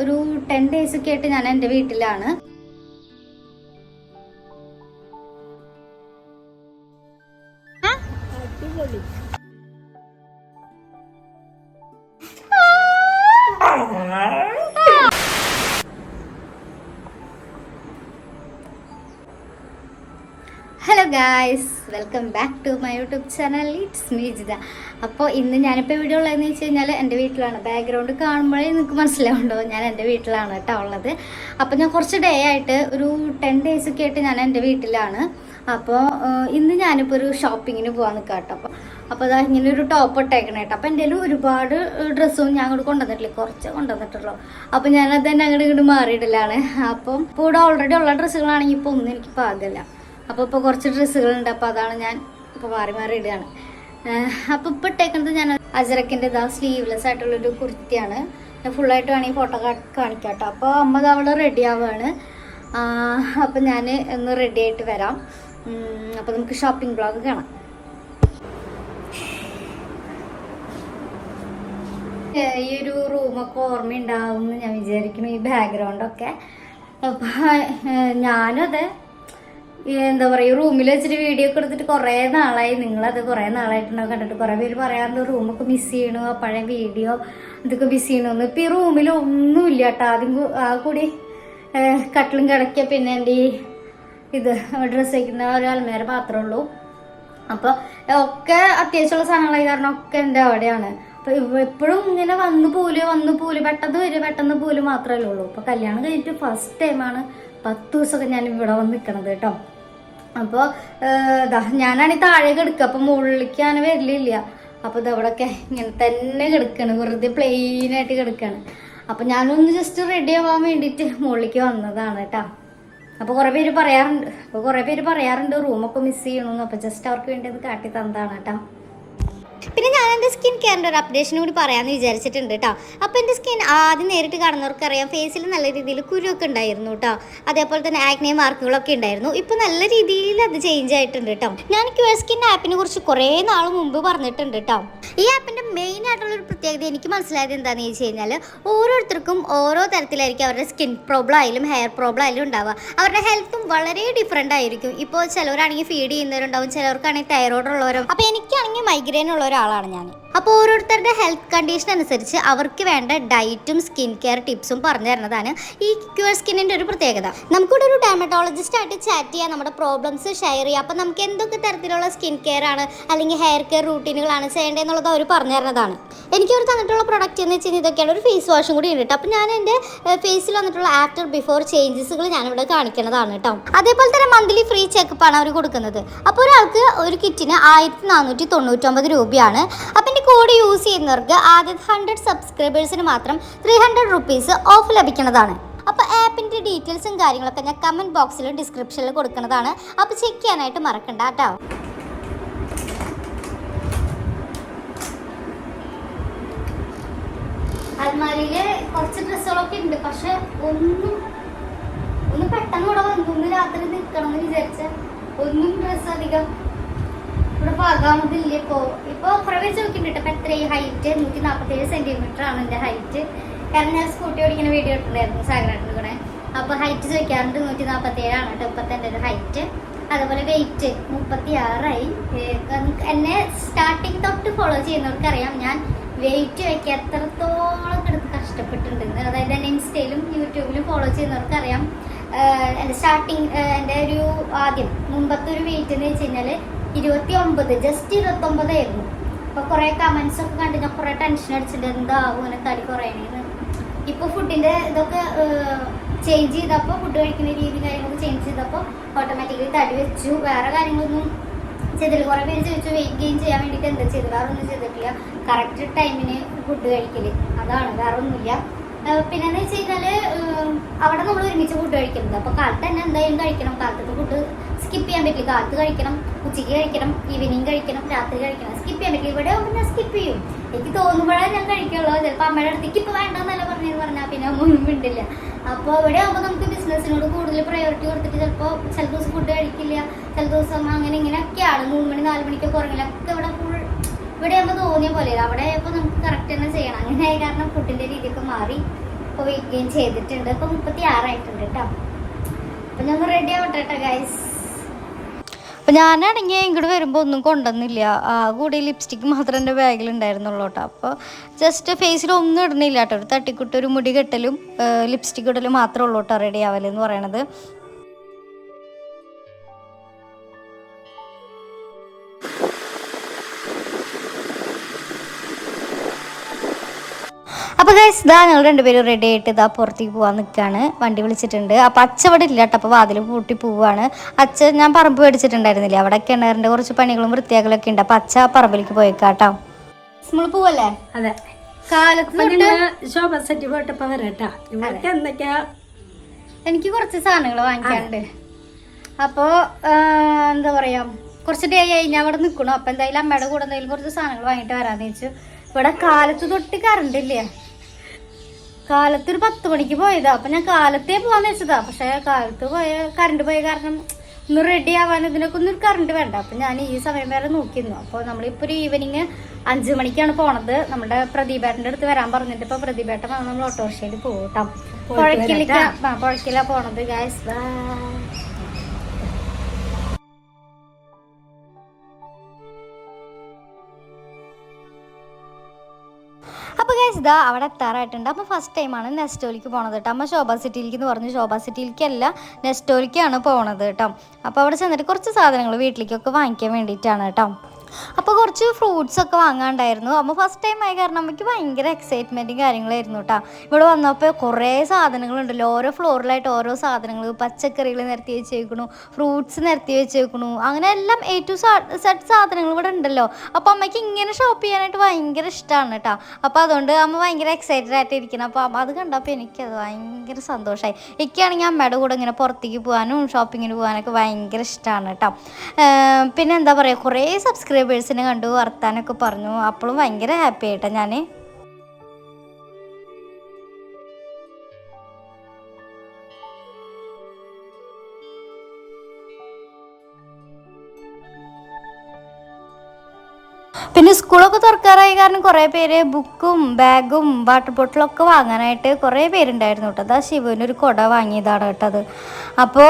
ഒരു ten days ഒക്കെ ആയിട്ട് ഞാൻ എന്റെ വീട്ടിലാണ്. Hello guys welcome back to my YouTube channel it's Meejitha അപ്പോൾ ഇന്ന് ഞാനിപ്പോൾ വീഡിയോ ഉള്ളതെന്ന് വെച്ച് കഴിഞ്ഞാൽ എന്റെ വീട്ടിലാണ്. ബാക്ക്ഗ്രൗണ്ട് കാണുമ്പോഴേ നിങ്ങൾക്ക് മനസ്സിലാവുണ്ടോ ഞാൻ എന്റെ വീട്ടിലാണ് കേട്ടോ ഉള്ളത്. അപ്പോൾ ഞാൻ കുറച്ച് ഡേ ആയിട്ട് ഒരു ടെൻ ഡേയ്സ് ഒക്കെ ആയിട്ട് ഞാൻ എന്റെ വീട്ടിലാണ്. അപ്പോൾ ഇന്ന് ഞാനിപ്പോൾ ഒരു ഷോപ്പിങ്ങിന് പോകാൻ നിൽക്കാം കേട്ടോ. അപ്പോൾ അപ്പോൾ അതാ ഇങ്ങനെ ഒരു ടോപ്പ് ഇട്ടേക്കണേ കേട്ടോ. അപ്പോൾ എന്റെ ഒരുപാട് ഡ്രസ്സും ഞാൻ അങ്ങോട്ട് കൊണ്ടുവന്നിട്ടില്ല. കുറച്ച് കൊണ്ടുവന്നിട്ടുള്ളൂ. അപ്പോൾ ഞാനത് തന്നെ അങ്ങോട്ട് ഇങ്ങോട്ട് മാറിയിടലാണ്. അപ്പം ഇപ്പോൾ ഇവിടെ ഓൾറെഡി ഉള്ള ഡ്രസ്സുകളാണെങ്കിൽ ഇപ്പോൾ ഒന്നും എനിക്ക് പാകമില്ല അപ്പോൾ ഇപ്പോൾ കുറച്ച് ഡ്രസ്സുകളുണ്ട് അപ്പോൾ അതാണ് ഞാൻ ഇപ്പോൾ മാറി മാറി ഇടുകയാണ്. അപ്പോൾ ഇപ്പോൾ ഇട്ടേക്കുന്നത് ഞാൻ അജറക്കിന്റെ ഇതാ സ്ലീവ്ലെസ് ആയിട്ടുള്ളൊരു കുർത്തിയാണ്. ഞാൻ ഫുള്ളായിട്ട് വേണമെങ്കിൽ ഫോട്ടോ കാണിക്കാം കേട്ടോ അപ്പോൾ അമ്മ അവൾ റെഡി ആവുകയാണ് അപ്പോൾ ഞാൻ ഒന്ന് റെഡി ആയിട്ട് വരാം. അപ്പോൾ നമുക്ക് ഷോപ്പിംഗ് ബ്ലോഗ് കാണാം. ഈ ഒരു റൂമൊക്കെ ഓർമ്മയുണ്ടാവും എന്ന് ഞാൻ വിചാരിക്കുന്നു ഈ ബാക്ക്ഗ്രൗണ്ടൊക്കെ അപ്പം ഞാനും അതെ എന്താ പറയുക റൂമിൽ വെച്ചിട്ട് വീഡിയോ ഒക്കെ എടുത്തിട്ട് കുറേ നാളായി. നിങ്ങളത് കുറേ നാളായിട്ടുണ്ടാവും. കണ്ടിട്ട് കുറേ പേര് പറയാറുണ്ട് റൂമൊക്കെ മിസ് ചെയ്യണു. ആ പഴയ വീഡിയോ ഇതൊക്കെ മിസ് ചെയ്യണമെന്ന് ഇപ്പം ഈ റൂമിൽ ഒന്നുമില്ല കേട്ടോ. ആദ്യം ആ കൂടി കട്ടിലും കിടക്കുക പിന്നെ എന്റെ ഈ ഇത് ഡ്രസ്സ് വയ്ക്കുന്ന ഒരു അൽമേര മാത്രമേ ഉള്ളൂ. അപ്പോൾ ഒക്കെ അത്യാവശ്യമുള്ള സാധനങ്ങളായി. കാരണം ഒക്കെ എന്റെ അവിടെയാണ്. എപ്പോഴും ഇങ്ങനെ വന്നു പോൽ വന്നു പോൽ പെട്ടെന്ന് വരും പെട്ടെന്ന് പോലും മാത്രമല്ലേ ഉള്ളൂ. അപ്പോൾ കല്യാണം കഴിഞ്ഞിട്ട് ഫസ്റ്റ് ടൈമാണ് പത്ത് ദിവസമൊക്കെ ഞാൻ ഇവിടെ വന്ന് നിൽക്കണത് കേട്ടോ. അപ്പോൾ ഞാനാണ് താഴെ കിടക്കുക അപ്പോൾ മുകളിലേക്ക് ഞാൻ വരലില്ല. അപ്പോൾ ഇതവിടെയൊക്കെ ഇങ്ങനെ തന്നെ കിടക്കുകയാണ് വെറുതെ പ്ലെയിൻ ആയിട്ട് കിടക്കാണ്. അപ്പോൾ ഞാനൊന്ന് ജസ്റ്റ് റെഡി ആവാൻ വേണ്ടിയിട്ട് മുകളിലേക്ക് വന്നതാണ് കേട്ടോ അപ്പോൾ കുറേ പേര് പറയാറുണ്ട്. അപ്പോൾ കുറേ പേര് പറയാറുണ്ട്. റൂമൊക്കെ മിസ് ചെയ്യണമെന്ന് അപ്പോൾ ജസ്റ്റ് അവർക്ക് വേണ്ടി അത് കാട്ടി തന്നതാണ് കേട്ടോ പിന്നെ ഞാൻ എന്റെ സ്കിൻ കെയറിന്റെ ഒരു അപ്ഡേഷനും കൂടി പറയാമെന്ന് വിചാരിച്ചിട്ടുണ്ട് കേട്ടോ അപ്പോൾ എന്റെ സ്കിൻ ആദ്യം നേരിട്ട് കാണുന്നവർക്കറിയാം ഫേസിൽ നല്ല രീതിയിൽ കുരുവൊക്കെ ഉണ്ടായിരുന്നു കേട്ടോ അതേപോലെ തന്നെ ആക്നെ മാർക്കുകളൊക്കെ ഉണ്ടായിരുന്നു. ഇപ്പോൾ നല്ല രീതിയിൽ അത് ചേഞ്ച് ആയിട്ടുണ്ട് കേട്ടോ ഞാൻ ക്യൂർ സ്കിൻ ആപ്പിനെ കുറിച്ച് കുറേ നാൾ മുമ്പ് പറഞ്ഞിട്ടുണ്ട് കേട്ടോ ഈ ആപ്പിന്റെ മെയിൻ ആയിട്ടുള്ള ഒരു പ്രത്യേകത എനിക്ക് മനസ്സിലായത് എന്താണെന്ന് ചോദിച്ചു കഴിഞ്ഞാൽ ഓരോരുത്തർക്കും ഓരോ തരത്തിലായിരിക്കും അവരുടെ സ്കിൻ പ്രോബ്ലം ആയാലും ഹെയർ പ്രോബ്ലം ആയാലും ഉണ്ടാവുക. അവരുടെ ഹെൽത്തും വളരെ ഡിഫറെന്റ് ആയിരിക്കും. ഇപ്പോൾ ചിലവരാണെങ്കിൽ ഫീഡ് ചെയ്യുന്നവരുണ്ടാവും ചിലവർക്കാണെങ്കിൽ തൈറോയ്ഡ് ഉള്ളവരും. അപ്പോൾ എനിക്കാണെങ്കിൽ മൈഗ്രെയിൻ ഉള്ള ഒരാളാണ് ഞാൻ അപ്പോൾ ഓരോരുത്തരുടെ ഹെൽത്ത് കണ്ടീഷൻ അനുസരിച്ച് അവർക്ക് വേണ്ട ഡയറ്റും സ്കിൻ കെയർ ടിപ്സും പറഞ്ഞു തരുന്നതാണ് ഈ ക്യൂർ സ്കിന്നിന്റെ ഒരു പ്രത്യേകത. നമുക്കിവിടെ ഒരു ഡെർമറ്റോളജിസ്റ്റ് ആയിട്ട് ചാറ്റ് ചെയ്യാം നമ്മുടെ പ്രോബ്ലംസ് ഷെയർ ചെയ്യാം. അപ്പോൾ നമുക്ക് എന്തൊക്കെ തരത്തിലുള്ള സ്കിൻ കെയർ ആണ് അല്ലെങ്കിൽ ഹെയർ കെയർ റൂട്ടീനുകളാണ് ചെയ്യേണ്ടതെന്നുള്ളത് അവർ പറഞ്ഞു തരുന്നതാണ്. എനിക്ക് അവർ തന്നിട്ടുള്ള പ്രൊഡക്റ്റ് എന്ന് വെച്ച് കഴിഞ്ഞാൽ ഇതൊക്കെയാണ് ഒരു ഫേസ് വാഷും കൂടി ഉണ്ട് അപ്പോൾ ഞാൻ എന്റെ ഫേസിൽ വന്നിട്ടുള്ള ആഫ്റ്റർ ബിഫോർ ചേഞ്ചസുകൾ ഞാനിവിടെ കാണിക്കുന്നതാണ് കേട്ടോ. അതേപോലെ തന്നെ മന്ത്ലി ഫ്രീ ചെക്കപ്പാണ് അവർ കൊടുക്കുന്നത്. അപ്പോൾ ഒരാൾക്ക് ഒരു കിറ്റിന് ആയിരത്തി നാനൂറ്റി തൊണ്ണൂറ്റൊമ്പത് രൂപയാണ്. അപ്പം എന്റെ കോഡ് യൂസ് ചെയ്യുന്നവർക്ക് ആദ്യത്തെ ഹൺഡ്രഡ് സബ്സ്ക്രൈബേഴ്സിന് മാത്രം ത്രീ ഹൺഡ്രഡ് റുപ്പീസ് ഓഫ് ലഭിക്കുന്നതാണ്. അപ്പോൾ ആപ്പിന്റെ ഡീറ്റെയിൽസും കാര്യങ്ങളൊക്കെ ഞാൻ കമന്റ് ബോക്സിലും ഡിസ്ക്രിപ്ഷനിലും കൊടുക്കുന്നതാണ്. അപ്പോൾ ചെക്ക് ചെയ്യാനായിട്ട് മറക്കണ്ട കേട്ടോ. കുറച്ച് ഡ്രസ്സുകളൊക്കെ ഉണ്ട്. പക്ഷെ ഒന്നും ഒന്ന് പെട്ടെന്ന് ഇവിടെ വന്നു. രാത്രി നിൽക്കണം എന്ന് വിചാരിച്ച ഒന്നും ഡ്രസ്സ് അധികം ഇവിടെ പാകാമതില്ല ഇപ്പോ ഇപ്പൊ കുറെ പേര് ചോദിക്കുന്നുണ്ട്. ഇപ്പൊ എത്രയും ഹൈറ്റ് നൂറ്റി നാപ്പത്തി ഏഴ് സെന്റിമീറ്റർ ആണ് എന്റെ ഹൈറ്റ് കാരണം ഞാൻ സ്കൂട്ടി ഓടിക്കുന്ന വീഡിയോ ഇട്ടിട്ടുണ്ടായിരുന്നു സാഗരാട്ടിൽ കൂടെ. അപ്പൊ ഹൈറ്റ് ചോദിക്കാറുണ്ട്. നൂറ്റി ഏഴാണ് കേട്ടോ ഇപ്പത്തെ എന്റെ ഒരു ഹൈറ്റ് അതുപോലെ വെയിറ്റ് മുപ്പത്തി ആറായി എന്നെ സ്റ്റാർട്ടിങ് തൊട്ട് ഫോളോ ചെയ്യുന്നവർക്ക് അറിയാം ഞാൻ വെയിറ്റ് വയ്ക്കാൻ എത്രത്തോളം കിടന്ന് കഷ്ടപ്പെട്ടിട്ടുണ്ട് അതായത് എന്നെ ഇൻസ്റ്റയിലും യൂട്യൂബിലും ഫോളോ ചെയ്യുന്നവർക്ക് അറിയാം എന്റെ സ്റ്റാർട്ടിങ് എന്റെ ഒരു ആദ്യം മുമ്പത്തെ ഒരു വെയിറ്റ് എന്ന് വെച്ച് കഴിഞ്ഞാൽ ഇരുപത്തി ഒമ്പത് ജസ്റ്റ് ഇരുപത്തി ഒമ്പതായിരുന്നു അപ്പോൾ കുറേ കമൻസ് ഒക്കെ കണ്ട് ഞാൻ കുറേ ടെൻഷൻ അടിച്ചിട്ട് എന്താവും അങ്ങനെ തടി കുറയണേന്ന്. ഇപ്പോൾ ഫുഡിന്റെ ഇതൊക്കെ ചേഞ്ച് ചെയ്തപ്പോൾ ഫുഡ് കഴിക്കുന്ന രീതി കാര്യങ്ങളൊക്കെ ചേഞ്ച് ചെയ്തപ്പോൾ ഓട്ടോമാറ്റിക്കലി തടി വെച്ചു. വേറെ കാര്യങ്ങളൊന്നും ചെയ്തില്ല. കുറേ പേര് ചോദിച്ചു വെയിറ്റ് ഗെയിൻ ചെയ്യാൻ വേണ്ടിയിട്ട് എന്താ ചെയ്തത്? വേറെ ഒന്നും ചെയ്തിട്ടില്ല കറക്റ്റ് ടൈമിന് ഫുഡ് കഴിക്കൽ. അതാണ്. വേറെ ഒന്നുമില്ല പിന്നെന്ന് വെച്ച് കഴിഞ്ഞാൽ അവിടെ നമ്മൾ ഒരുമിച്ച് ഫുഡ് കഴിക്കുന്നത് അപ്പൊ കാലത്ത് തന്നെ എന്തായാലും കഴിക്കണം. കാലത്തെ ഫുഡ് സ്കിപ്പ് ചെയ്യാൻ പറ്റില്ല. കാലത്ത് കഴിക്കണം ഉച്ചയ്ക്ക് കഴിക്കണം ഈവനിങ് കഴിക്കണം രാത്രി കഴിക്കണം. സ്കിപ്പ് ചെയ്യാൻ പറ്റില്ല. ഇവിടെ ഞാൻ സ്കിപ്പ് ചെയ്യും. എനിക്ക് തോന്നുമ്പോഴേ ഞാൻ കഴിക്കുള്ളൂ ചിലപ്പോൾ അമ്മയുടെ അടുത്തേക്ക് ഇപ്പൊ വേണ്ടെന്നല്ല പറഞ്ഞു പറഞ്ഞാൽ പിന്നെ ഒന്നും മിണ്ടില്ല. അപ്പോൾ ഇവിടെ ആകുമ്പോൾ നമുക്ക് ബിസിനസ്സിനോട് കൂടുതൽ പ്രയോറിറ്റി കൊടുത്തിട്ട് ചിലപ്പോൾ ചില ദിവസം ഫുഡ് കഴിക്കില്ല. ചില ദിവസം അങ്ങനെ ഇങ്ങനെയൊക്കെയാണ് മൂന്ന് മണി നാല് മണിക്കൊക്കെ ഉറങ്ങില്ല ഇവിടെ ഫുൾ ഇവിടെ ആകുമ്പോൾ തോന്നിയ പോലെ അവിടെ ആയപ്പോൾ നമുക്ക് കറക്റ്റ് തന്നെ ചെയ്യണം. അങ്ങനെ ആയ കാരണം ഫുഡിന്റെ രീതിയൊക്കെ മാറി. വെയിറ്റ് ഗെയിൻ ചെയ്തിട്ടുണ്ട്. ഇപ്പൊ മുപ്പത്തി ആറായിട്ടുണ്ട് കേട്ടോ. അപ്പൊ ഞങ്ങൾ റെഡി ആവട്ടെ ഗൈസ് അപ്പൊ ഞാനാണെങ്കിൽ ഇങ്ങോട്ട് വരുമ്പോൾ ഒന്നും കൊണ്ടുവന്നില്ല. ആ കൂടി ലിപ്സ്റ്റിക് മാത്രം എന്റെ ബാഗിൽ ഉണ്ടായിരുന്നുള്ളൂ കേട്ടോ. അപ്പോൾ ജസ്റ്റ് ഫേസിൽ ഒന്നും ഇടണില്ല കേട്ടോ. ഒരു തട്ടിക്കുട്ടൊരു മുടി കെട്ടലും ലിപ്സ്റ്റിക് ഇടലും മാത്രമേ ഉള്ളൂ കേട്ടോ റെഡി ആവലെന്ന് പറയണത്. അപ്പോൾ ഗൈസ് ഇതാ ഞങ്ങൾ രണ്ടുപേരും റെഡി ആയിട്ട് ഇതാ പുറത്തേക്ക് പോകാൻ നിൽക്കുകയാണ് വണ്ടി വിളിച്ചിട്ടുണ്ട്. അപ്പോൾ അച്ഛ ഇവിടെ ഇല്ല കേട്ടോ അപ്പോൾ വാതിൽ പൂട്ടി പോവുകയാണ് അച്ഛൻ ഞാൻ പറമ്പ് മേടിച്ചിട്ടുണ്ടായിരുന്നില്ല? അവിടെ കിണറിന്റെ കുറച്ച് പണികളും വൃത്തിയാക്കലൊക്കെ ഉണ്ട്. അപ്പോൾ അച്ഛ പറമ്പിലേക്ക് പോയേക്കാട്ടോ. നമ്മൾ പോവല്ലേ? അതെ. കാലത്ത് അപ്പൊ തൊട്ട് നിങ്ങൾ ശോഭ സെറ്റ് പോയിട്ടപ്പോ വരട്ടാ എന്തൊക്കെയാ? എനിക്ക് കുറച്ച് സാധനങ്ങൾ വാങ്ങിക്കാനുണ്ട്. അപ്പോൾ എന്താ പറയാ കുറച്ച് ഡേ ആയി ഞാൻ ഇവിടെ നിൽക്കണു അപ്പൊ എന്തായാലും അമ്മയുടെ കൂടെ എന്തെങ്കിലും കുറച്ച് സാധനങ്ങൾ വാങ്ങിയിട്ട് വരാന്ന് ചോദിച്ചു ഇവിടെ കാലത്ത് തൊട്ട് കറണ്ട് ഇല്ലേ? കാലത്ത് ഒരു പത്ത് മണിക്ക് പോയതാ. അപ്പൊ ഞാൻ കാലത്തേ പോവാന്ന് വെച്ചതാ. പക്ഷെ കാലത്ത് പോയ കറണ്ട് പോയ കാരണം ഒന്ന് റെഡി ആവാൻ ഇതിനൊക്കെ ഒന്നും ഒരു കറണ്ട് വേണ്ട. അപ്പൊ ഞാൻ ഈ സമയം വരെ നോക്കിയിരുന്നു. അപ്പോൾ നമ്മളിപ്പോ ഒരു ഈവനിങ് അഞ്ചു മണിക്കാണ് പോണത്. നമ്മുടെ പ്രദീപേട്ടന്റെ അടുത്ത് വരാൻ പറഞ്ഞിട്ട് ഇപ്പൊ പ്രദീപേട്ടൻ വന്ന് നമ്മൾ ഓട്ടോറിക്ഷയിൽ പോകട്ടോ പുഴക്കിലേക്ക് പുഴക്കിലാ പോണത്. ഗായ്സ് ബൈ ഇതാ അവിടെ എത്താറായിട്ടുണ്ട്. അപ്പോൾ ഫസ്റ്റ് ടൈമാണ് നെസ്റ്റോലിക്ക് പോണത് കേട്ടോ. അമ്മ ശോഭ സിറ്റിയിലേക്ക് എന്ന് പറഞ്ഞു. ശോഭ സിറ്റിയിലേക്കല്ല നെസ്റ്റോലിക്കാണ് പോണത് കേട്ടോ. അപ്പോൾ അവിടെ ചെന്നിട്ട് കുറച്ച് സാധനങ്ങൾ വീട്ടിലേക്കൊക്കെ വാങ്ങിക്കാൻ വേണ്ടിയിട്ടാണ് കേട്ടോ. അപ്പോൾ കുറച്ച് ഫ്രൂട്ട്സ് ഒക്കെ വാങ്ങാണ്ടായിരുന്നു. അപ്പോൾ ഫസ്റ്റ് ടൈം ആയി കാരണം നമുക്ക് ഭയങ്കര എക്സൈറ്റ്മെന്റും കാര്യങ്ങളായിരുന്നു കേട്ടോ ഇവിടെ വന്നപ്പോൾ കുറേ സാധനങ്ങളുണ്ടല്ലോ ഓരോ ഫ്ലോറിലായിട്ട് ഓരോ സാധനങ്ങൾ. പച്ചക്കറികൾ നിരത്തി വെച്ചേക്കണു ഫ്രൂട്ട്സ് നിരത്തി വെച്ചേക്കണു. അങ്ങനെ എല്ലാം എ ടു സെറ്റ് സാധനങ്ങൾ ഇവിടെ ഉണ്ടല്ലോ. അപ്പോൾ അമ്മയ്ക്ക് ഇങ്ങനെ ഷോപ്പ് ചെയ്യാനായിട്ട് ഭയങ്കര ഇഷ്ടമാണ് കേട്ടോ അപ്പോൾ അതുകൊണ്ട് അമ്മ ഭയങ്കര എക്സൈറ്റഡ് ആയിട്ട് ഇരിക്കണം അപ്പോൾ അത് കണ്ടപ്പോൾ എനിക്കത് ഭയങ്കര സന്തോഷമായി എനിക്കാണെങ്കിൽ അമ്മയുടെ കൂടെ ഇങ്ങനെ പുറത്തേക്ക് പോകാനും ഷോപ്പിങ്ങിന് പോകാനൊക്കെ ഭയങ്കര ഇഷ്ടമാണ് കേട്ടോ പിന്നെ എന്താ പറയുക കുറേ സബ്സ്ക്രൈബേഴ്സിനെ കണ്ടു വർത്താനൊക്കെ പറഞ്ഞു. അപ്പോഴും ഭയങ്കര ഹാപ്പി ആയിട്ടാണ് ഞാൻ കാരണം കുറേ പേര് ബുക്കും ബാഗും വാട്ടർ ബോട്ടിലൊക്കെ വാങ്ങാനായിട്ട് കുറേ പേരുണ്ടായിരുന്നു കേട്ടോ. അതാ ശിവന് ഒരു കുട വാങ്ങിയതാണ് കേട്ടത് അപ്പോൾ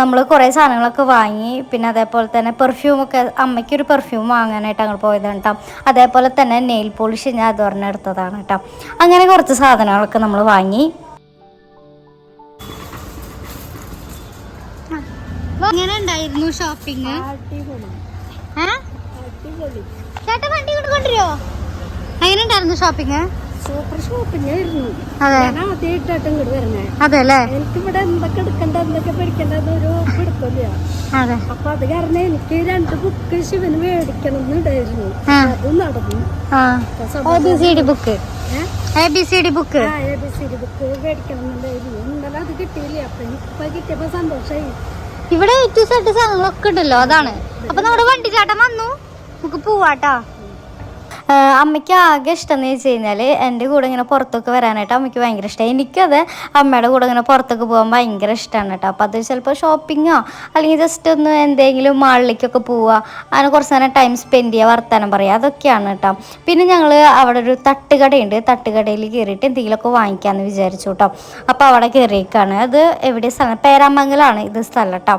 നമ്മൾ കുറേ സാധനങ്ങളൊക്കെ വാങ്ങി പിന്നെ അതേപോലെ തന്നെ പെർഫ്യൂമൊക്കെ അമ്മയ്ക്കൊരു പെർഫ്യൂം വാങ്ങാനായിട്ട് അങ്ങോട്ട് പോയതാണ് കേട്ടോ. അതേപോലെ തന്നെ നെയിൽ പോളിഷ് ഞാൻ അത് പറഞ്ഞ എടുത്തതാണ് കേട്ടോ. അങ്ങനെ കുറച്ച് സാധനങ്ങളൊക്കെ നമ്മൾ വാങ്ങി. എങ്ങനെ ഉണ്ടായിരുന്നു ഷോപ്പിംഗ് അടിപൊളി. ചേട്ടാ വണ്ടി കൊണ്ട് കൊണ്ടുവരുമോ എങ്ങനെ ഉണ്ടായിരുന്നു ഷോപ്പിംഗ് സൂപ്പർ ഷോപ്പിംഗ് ആയിരുന്നു ഞാൻ ആദ്യമായിട്ടാണ് ഇങ്ങോട്ട് വരുന്നേ. അതെ അല്ലേ? എനിക്കിവിടെ എന്തൊക്കെ എടുക്കണ്ട എന്തൊക്കെ പഠിക്കണ്ടെന്നൊരു പിടുത്തമില്ല അതെ. അപ്പൊ അത് കാരണം എനിക്ക് രണ്ട് ബുക്ക് ശിവന് മേടിക്കണം എന്നുണ്ടായിരുന്നു. അത് നടന്നു. C D book A B C D book A B C D book മേടിക്കണം എന്നുണ്ടായിരുന്നു ഇന്നലെ അത് കിട്ടിയില്ല. അപ്പൊ ഇപ്പൊ കിട്ടിയപ്പോ സന്തോഷായി ഇവിടെ ടു സെറ്റ് സാധനങ്ങളൊക്കെ ഉണ്ടല്ലോ അതാണ്. അപ്പൊ നമ്മുടെ വണ്ടി ചേട്ടൻ വന്നു. നമുക്ക് പോവാട്ടോ. അമ്മയ്ക്ക് ആകെ ഇഷ്ടം എന്ന് വെച്ച് കഴിഞ്ഞാൽ എന്റെ കൂടെ ഇങ്ങനെ പുറത്തൊക്കെ വരാനായിട്ട് അമ്മയ്ക്ക് ഭയങ്കര ഇഷ്ടമാണ് എനിക്കത് അമ്മയുടെ കൂടെ ഇങ്ങനെ പുറത്തൊക്കെ പോകാൻ ഭയങ്കര ഇഷ്ടമാണ് കേട്ടോ. അപ്പോൾ അത് ചിലപ്പോൾ ഷോപ്പിങ്ങോ അല്ലെങ്കിൽ ജസ്റ്റ് ഒന്ന് എന്തെങ്കിലും മാളിലേക്കൊക്കെ പോവുക അങ്ങനെ കുറച്ച് നേരം ടൈം സ്പെൻഡ് ചെയ്യുക വർത്താനം പറയുക അതൊക്കെയാണ് കേട്ടോ. പിന്നെ ഞങ്ങൾ അവിടെ ഒരു തട്ടുകടയുണ്ട്. തട്ടുകടയിൽ കയറിയിട്ട് എന്തെങ്കിലുമൊക്കെ വാങ്ങിക്കാമെന്ന് വിചാരിച്ചു കേട്ടോ. അപ്പോൾ അവിടെ കയറിയേക്കാണ്. അത് എവിടെ സ്ഥലം? പേരാമംഗലാണ് ഇത് സ്ഥലം കേട്ടോ.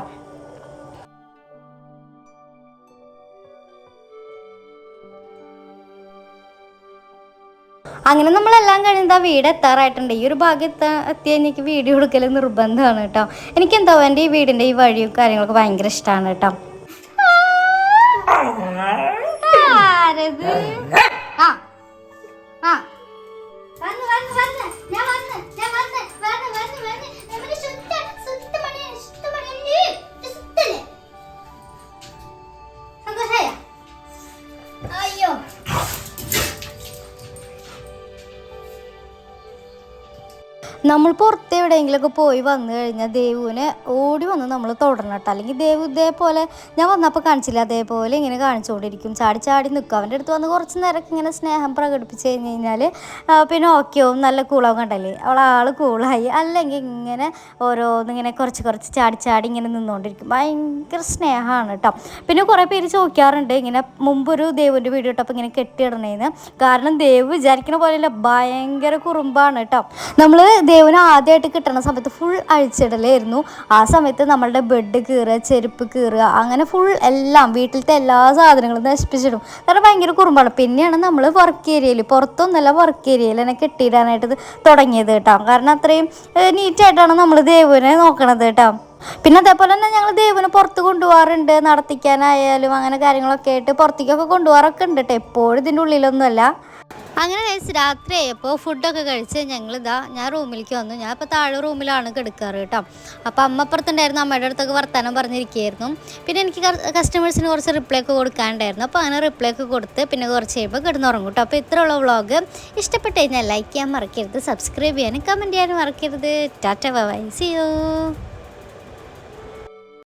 അങ്ങനെ നമ്മളെല്ലാം കഴിഞ്ഞാൽ വീട് എത്താറായിട്ടുണ്ട്. ഈ ഒരു ഭാഗം എത്താ എത്തി എനിക്ക് വീഡിയോ എടുക്കൽ നിർബന്ധമാണ് കേട്ടോ. എനിക്കെന്തോ എന്റെ ഈ വീടിന്റെ ഈ വഴിയും കാര്യങ്ങളൊക്കെ ഭയങ്കര ഇഷ്ടമാണ് കേട്ടോ. ആരത്? നമ്മൾ പുറത്ത് എവിടെയെങ്കിലുമൊക്കെ പോയി വന്നു കഴിഞ്ഞാൽ ദേവുവിനെ ഓടി വന്ന് നമ്മൾ തുടരണം കേട്ടോ. അല്ലെങ്കിൽ ദേവു ഇതേപോലെ ഞാൻ വന്നപ്പോൾ കാണിച്ചില്ല. അതേപോലെ ഇങ്ങനെ കാണിച്ചുകൊണ്ടിരിക്കും ചാടി ചാടി നിൽക്കും അവന്റെ അടുത്ത് വന്ന് കുറച്ച് നേരമൊക്കെ ഇങ്ങനെ സ്നേഹം പ്രകടിപ്പിച്ച് കഴിഞ്ഞ് കഴിഞ്ഞാൽ പിന്നെ ഓക്കെയാവും നല്ല കൂളാവും കണ്ടല്ലേ? അവൾ ആൾ കൂളായി അല്ലെങ്കിൽ ഇങ്ങനെ ഓരോന്നിങ്ങനെ കുറച്ച് കുറച്ച് ചാടി ചാടി ഇങ്ങനെ നിന്നുകൊണ്ടിരിക്കും ഭയങ്കര സ്നേഹമാണ് കേട്ടോ. പിന്നെ കുറേ പേര് ചോദിക്കാറുണ്ട്. ഇങ്ങനെ മുമ്പൊരു ദേവുവിന്റെ വീഡിയോ ഇട്ടപ്പോൾ ഇങ്ങനെ കെട്ടിയിടണേന്ന്. കാരണം ദേവ് വിചാരിക്കുന്ന പോലെയല്ല ഭയങ്കര കുറുമ്പാണ് കേട്ടോ. നമ്മൾ ദേവിന് ആദ്യമായിട്ട് കിട്ടണ സമയത്ത് ഫുൾ അഴിച്ചിടലായിരുന്നു. ആ സമയത്ത് നമ്മളുടെ ബെഡ് കീറുക ചെരുപ്പ് കീറുക അങ്ങനെ ഫുൾ എല്ലാം വീട്ടിലത്തെ എല്ലാ സാധനങ്ങളും നശിപ്പിച്ചിടും. കാരണം ഭയങ്കര കുറുമ്പാണ്. പിന്നെയാണ് നമ്മൾ വർക്ക് ഏരിയയിൽ പുറത്തൊന്നല്ല വർക്ക് ഏരിയയിൽ തന്നെ കെട്ടിയിടാനായിട്ട് തുടങ്ങിയത് കേട്ടോ. കാരണം അത്രയും നീറ്റായിട്ടാണ് നമ്മൾ ദേവനെ നോക്കണത് കേട്ടോ. പിന്നെ അതേപോലെ തന്നെ ഞങ്ങൾ ദേവിനെ പുറത്ത് കൊണ്ടുപോകാറുണ്ട്. നടത്തിക്കാനായാലും അങ്ങനെ കാര്യങ്ങളൊക്കെ ആയിട്ട് പുറത്തേക്കൊക്കെ കൊണ്ടുപോകാറൊക്കെ ഉണ്ട് കേട്ടോ. എപ്പോഴും ഇതിന്റെ ഉള്ളിലൊന്നുമല്ല. അങ്ങനെ കഴിച്ച് രാത്രിയായപ്പോൾ ഫുഡൊക്കെ കഴിച്ച് ഞങ്ങൾ ഇതാ ഞാൻ റൂമിലേക്ക് വന്നു. ഞാൻ ഇപ്പോൾ താഴെ റൂമിലാണ് കിടക്കാറ് കേട്ടോ. അപ്പോൾ അമ്മ അപ്പുറത്തുണ്ടായിരുന്നു അമ്മയുടെ അടുത്തൊക്കെ വർത്തമാനം പറഞ്ഞിരിക്കുകയായിരുന്നു. പിന്നെ എനിക്ക് കസ്റ്റമേഴ്സിന് കുറച്ച് റിപ്ലൈ ഒക്കെ കൊടുക്കാനുണ്ടായിരുന്നു. അപ്പോൾ അങ്ങനെ റിപ്ലൈ ഒക്കെ കൊടുത്ത് പിന്നെ കുറച്ച് കഴിയുമ്പോൾ കിടന്നുറങ്ങും കേട്ടോ. അപ്പോൾ ഇത്രയുള്ള വ്ളോഗ് ഇഷ്ടപ്പെട്ട് കഴിഞ്ഞാൽ ലൈക്ക് ചെയ്യാൻ മറക്കരുത്. സബ്സ്ക്രൈബ് ചെയ്യാനും കമന്റ് ചെയ്യാനും മറക്കരുത്. Tata by C U